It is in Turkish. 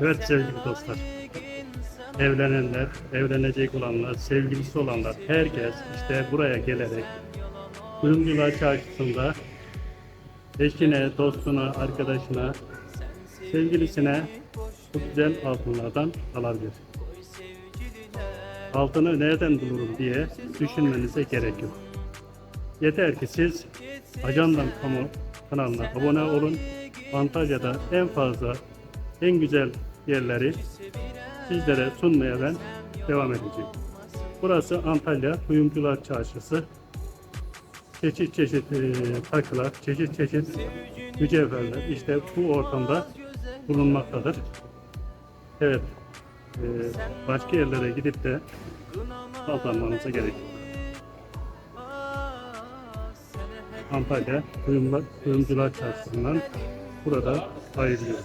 Evet sevgili dostlar. Evlenenler, evlenecek olanlar, sevgilisi olanlar, herkes işte buraya gelerek Kuyumcular Çarşısı'nda eşine, dostuna, arkadaşına, sevgilisine bu güzel altınlardan alabilir. Altını nereden bulurum diye düşünmenize gerek yok. Yeter ki siz Ajandan Kamu kanalına abone olun. Antalya'da en fazla, en güzel yerleri sizlere sunmaya ben devam edeceğim. Burası Antalya Kuyumcular Çarşısı. Çeşit çeşit e, takılar, çeşit çeşit mücevherler işte bu ortamda bulunmaktadır. Evet, e, başka yerlere gidip de aldanmanıza gerek yok. Antalya Kuyumcular Çarşısı'ndan burada ayrılıyoruz.